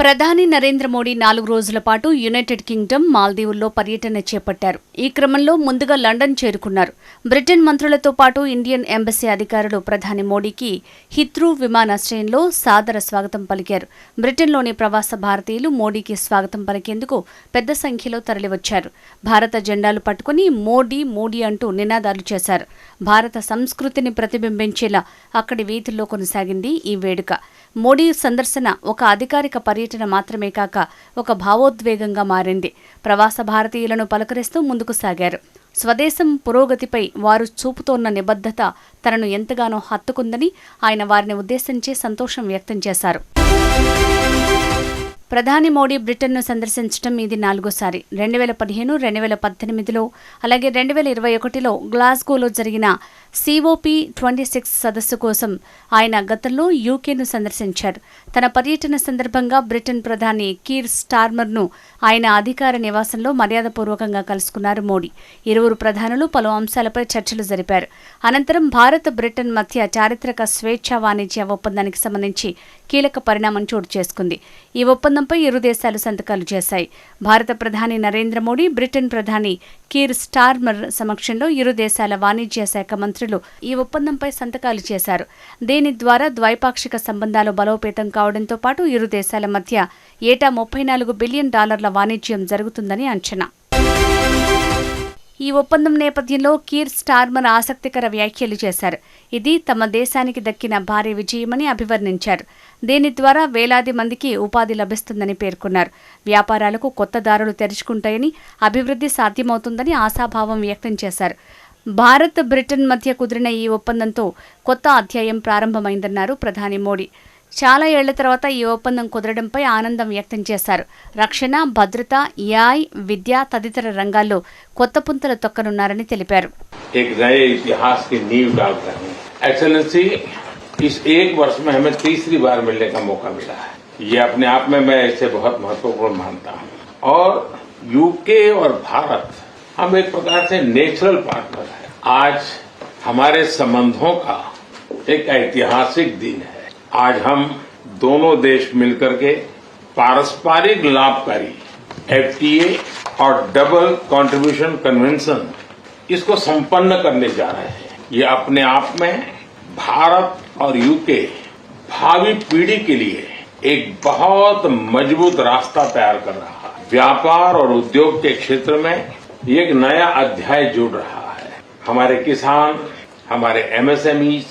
ప్రధాని నరేంద్ర మోడీ నాలుగు రోజుల పాటు యునైటెడ్ కింగ్డమ్ మాల్దీవుల్లో పర్యటన చేపట్టారు. ఈ క్రమంలో ముందుగా లండన్ చేరుకున్నారు. బ్రిటన్ మంత్రులతో పాటు ఇండియన్ ఎంబసీ అధికారులు ప్రధాని మోడీకి హిత్రూ విమానాశ్రయంలో సాదర స్వాగతం పలికారు. బ్రిటన్లోని ప్రవాస భారతీయులు మోడీకి స్వాగతం పలికేందుకు పెద్ద సంఖ్యలో తరలివచ్చారు. భారత జెండాలు పట్టుకుని మోడీ మోడీ అంటూ నినాదాలు చేశారు. భారత సంస్కృతిని ప్రతిబింబించేలా అక్కడి వీధుల్లో కొనసాగింది ఈ వేడుక. మోడీ సందర్శన ఒక అధికారిక పర్యటన మాత్రమే కాక ఒక భావోద్వేగంగా మారింది. ప్రవాస భారతీయులను పలకరిస్తూ ముందుకు సాగారు. స్వదేశం పురోగతిపై వారు చూపుతోన్న నిబద్ధత తనను ఎంతగానో హత్తుకుందని ఆయన వారిని ఉద్దేశించి సంతోషం వ్యక్తం చేశారు. ప్రధాని మోడీ బ్రిటన్ను సందర్శించడం ఇది నాలుగోసారి. రెండు వేల పదిహేను రెండు వేల పద్దెనిమిదిలో అలాగే రెండు వేల ఇరవై ఒకటిలో గ్లాస్గోలో జరిగిన సిఓపి ట్వంటీ సిక్స్ సదస్సు కోసం ఆయన గతంలో యూకేను సందర్శించారు. తన పర్యటన సందర్భంగా బ్రిటన్ ప్రధాని కీర్ స్టార్మర్ను ఆయన అధికార నివాసంలో మర్యాదపూర్వకంగా కలుసుకున్నారు మోడీ. ఇరువురు ప్రధానులు పలు అంశాలపై చర్చలు జరిపారు. అనంతరం భారత్ బ్రిటన్ మధ్య చారిత్రక స్వేచ్ఛా వాణిజ్య ఒప్పందానికి సంబంధించి కీలక పరిణామం చోటు చేసుకుంది. ఈ ఒప్పందం ఒప్పందంపై ఇరు దేశాలు సంతకాలు చేశాయి. భారత ప్రధాని నరేంద్ర మోడీ బ్రిటన్ ప్రధాని కీర్ స్టార్మర్ సమక్షంలో ఇరు దేశాల వాణిజ్య శాఖ మంత్రులు ఈ ఒప్పందంపై సంతకాలు చేశారు. దీని ద్వారా ద్వైపాక్షిక సంబంధాలు బలోపేతం కావడంతో పాటు ఇరు దేశాల మధ్య ఏటా ముప్పై నాలుగు బిలియన్ డాలర్ల వాణిజ్యం జరుగుతుందని అంచనా. ఈ ఒప్పందం నేపథ్యంలో కీర్ స్టార్మర్ ఆసక్తికర వ్యాఖ్యలు చేశారు. ఇది తమ దేశానికి దక్కిన భారీ విజయమని అభివర్ణించారు. దీని ద్వారా వేలాది మందికి ఉపాధి లభిస్తుందని పేర్కొన్నారు. వ్యాపారాలకు కొత్త దారులు తెరుచుకుంటాయని అభివృద్ధి సాధ్యమవుతుందని ఆశాభావం వ్యక్తం చేశారు. భారత్ బ్రిటన్ మధ్య కుదిరిన ఈ ఒప్పందంతో కొత్త అధ్యాయం ప్రారంభమైందన్నారు ప్రధాని మోడీ. చాలా ఏళ్ల తర్వాత ఈ ఒప్పందం కుదరడంపై ఆనందం వ్యక్తం చేశారు రక్షణ భద్రత ఏఐ విద్య తదితర రంగాల్లో కొత్త పుంతలు తొక్కనున్నారని తెలిపారు एक नए इतिहास की नींव डाल रहे हैं एक्सेलेंसी इस एक वर्ष में हमें तीसरी बार मिलने का मौका मिला है ये अपने आप में मैं इसे बहुत महत्वपूर्ण मानता हूँ और यूके और भारत हम एक प्रकार से नेचुरल पार्टनर हैं आज हमारे संबंधों का एक ऐतिहासिक दिन है आज हम दोनों देश मिलकर के पारस्परिक लाभकारी एफटीए और डबल कंट्रीब्यूशन कन्वेंशन इसको संपन्न करने जा रहे हैं। ये अपने आप में भारत और यूके भावी पीढ़ी के लिए एक बहुत मज़बूत रास्ता तैयार कर रहा है। व्यापार और उद्योग के क्षेत्र में एक नया अध्याय जुड़ रहा है। हमारे किसान, हमारे एमएसएमई